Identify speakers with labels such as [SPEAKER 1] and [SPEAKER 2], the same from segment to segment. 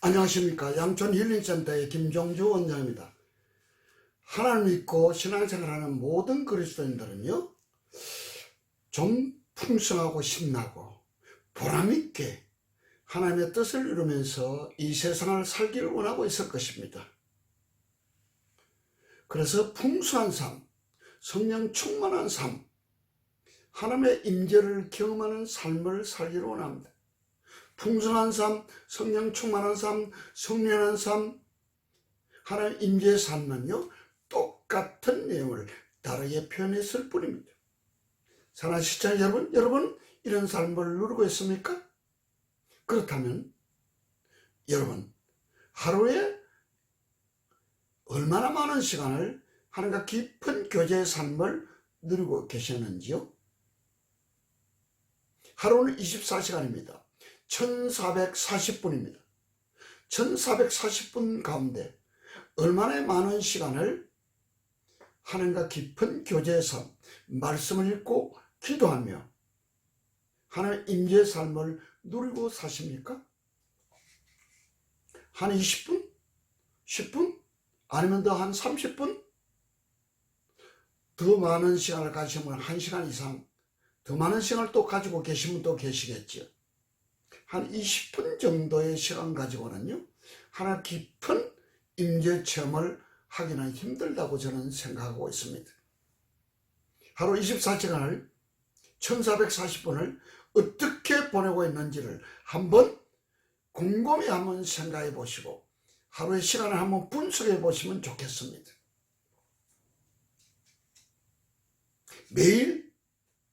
[SPEAKER 1] 안녕하십니까. 양촌 힐링센터의 김종주 원장입니다. 하나님 믿고 신앙생활하는 모든 그리스도인들은요, 좀 풍성하고 신나고 보람있게 하나님의 뜻을 이루면서 이 세상을 살기를 원하고 있을 것입니다. 그래서 풍성한 삶, 성령 충만한 삶, 하나님의 임재를 경험하는 삶을 살기를 원합니다. 풍성한 삶, 성령 충만한 삶, 성령한 삶, 하나님 임재의 삶은요, 똑같은 내용을 다르게 표현했을 뿐입니다. 사랑하는 시청자 여러분, 여러분, 이런 삶을 누리고 있습니까? 그렇다면, 여러분, 하루에 얼마나 많은 시간을 하나님과 깊은 교제의 삶을 누리고 계셨는지요? 하루는 24시간입니다. 1440분입니다. 1440분 가운데 얼마나 많은 시간을 하나님과 깊은 교제의 삶, 말씀을 읽고 기도하며 하나님 임재의 삶을 누리고 사십니까? 한 20분? 10분? 아니면 더 한 30분? 더 많은 시간을 가지면 1시간 이상 더 많은 시간을 또 가지고 계신 분도 계시겠죠. 한 20분 정도의 시간 가지고는요, 하나 깊은 임재 체험을 하기는 힘들다고 저는 생각하고 있습니다. 하루 24시간을 1440분을 어떻게 보내고 있는지를 한번 곰곰이 한번 생각해 보시고 하루의 시간을 한번 분석해 보시면 좋겠습니다. 매일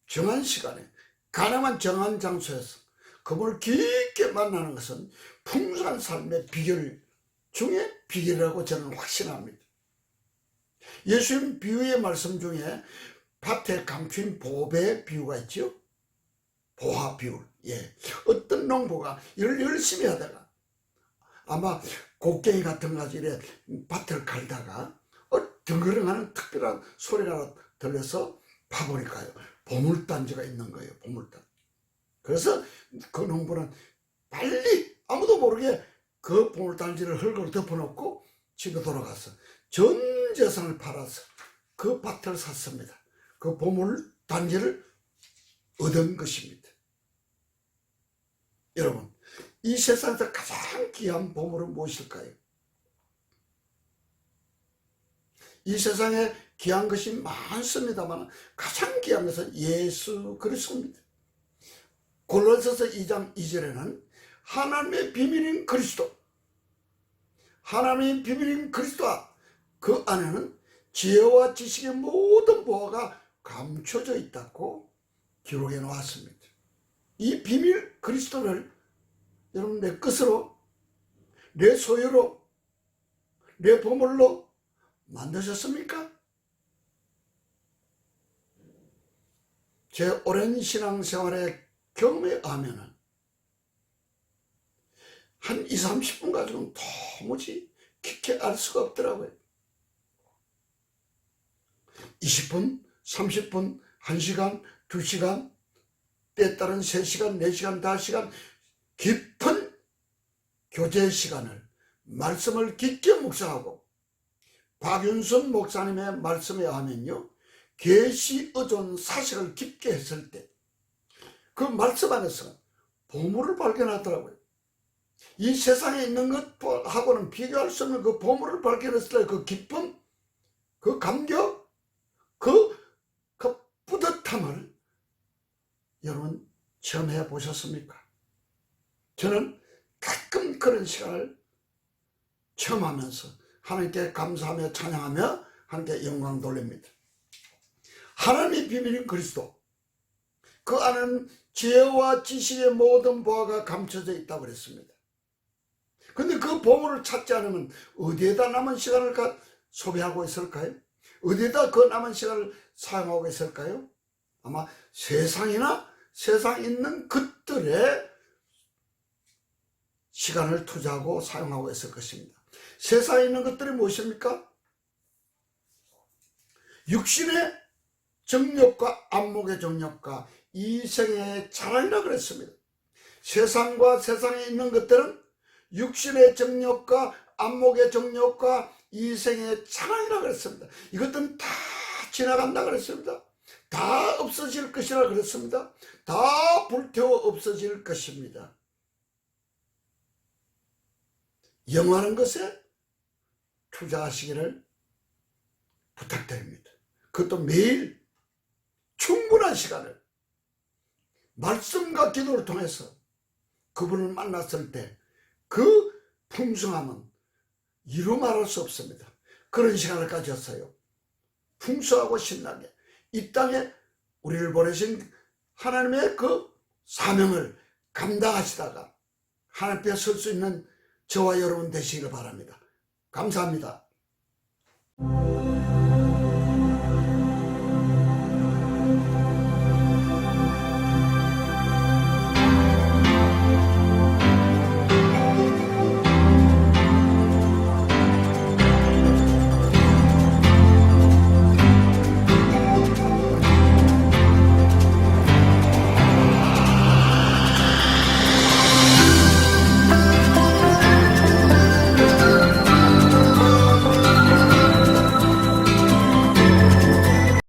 [SPEAKER 1] 정한 시간에 가능한 정한 장소에서 그분을 깊게 만나는 것은 풍성한 삶의 비결 중에 비결이라고 저는 확신합니다. 예수님 비유의 말씀 중에 밭에 감춘 보배 비유가 있죠. 보화 비유. 예. 어떤 농부가 열심히 하다가 아마 곡괭이 같은 가지 이래 밭을 갈다가 어, 덩그렁하는 특별한 소리가 들려서 봐보니까요. 보물단지가 있는 거예요. 보물단. 그래서 그 농부는 빨리 아무도 모르게 그 보물단지를 흙으로 덮어놓고 집에 돌아가서 전 재산을 팔아서 그 밭을 샀습니다. 그 보물단지를 얻은 것입니다. 여러분, 이 세상에서 가장 귀한 보물은 무엇일까요? 이 세상에 귀한 것이 많습니다만 가장 귀한 것은 예수 그리스도입니다. 골로새서 2장 2절에는 하나님의 비밀인 그리스도 하나님의 비밀인 그리스도와 그 안에는 지혜와 지식의 모든 보화가 감춰져 있다고 기록해 놓았습니다. 이 비밀 그리스도를 여러분 내 것으로 내 소유로 내 보물로 만드셨습니까? 제 오랜 신앙생활의 경험에 의하면은 한 2, 30분 가지고는 도무지 깊게 알 수가 없더라고요. 20분, 30분, 1시간, 2시간, 때에 따른 3시간, 4시간, 5시간 깊은 교제 시간을 말씀을 깊게 묵상하고 박윤선 목사님의 말씀에 하면요. 계시 의존 사실을 깊게 했을 때 그 말씀 안에서 보물을 발견하더라고요. 이 세상에 있는 것하고는 비교할 수 없는 그 보물을 발견했을 때 그 기쁨, 그 감격, 그, 그 뿌듯함을 여러분 체험해 보셨습니까? 저는 가끔 그런 시간을 체험하면서 하나님께 감사하며 찬양하며 하나님께 영광 돌립니다. 하나님의 비밀인 그리스도. 그 안에는 지혜와 지식의 모든 보화가 감춰져 있다고 그랬습니다. 근데 그 보물을 찾지 않으면 어디에다 남은 시간을 가, 소비하고 있을까요? 어디에다 그 남은 시간을 사용하고 있을까요? 아마 세상이나 세상 있는 것들에 시간을 투자하고 사용하고 있을 것입니다. 세상에 있는 것들이 무엇입니까? 육신의 정욕과 안목의 정욕과 이생의 자랑이라 그랬습니다. 세상과 세상에 있는 것들은 육신의 정욕과 안목의 정욕과 이생의 창이라 그랬습니다. 이것들은 다 지나간다 그랬습니다. 다 없어질 것이라 그랬습니다. 다 불태워 없어질 것입니다. 영원한 것에 투자하시기를 부탁드립니다. 그것도 매일 충분한 시간을 말씀과 기도를 통해서 그분을 만났을 때 그 풍성함은 이루 말할 수 없습니다. 그런 시간을 가졌어요. 풍성하고 신나게 이 땅에 우리를 보내신 하나님의 그 사명을 감당하시다가 하나님 앞에 설수 있는 저와 여러분 되시기를 바랍니다. 감사합니다.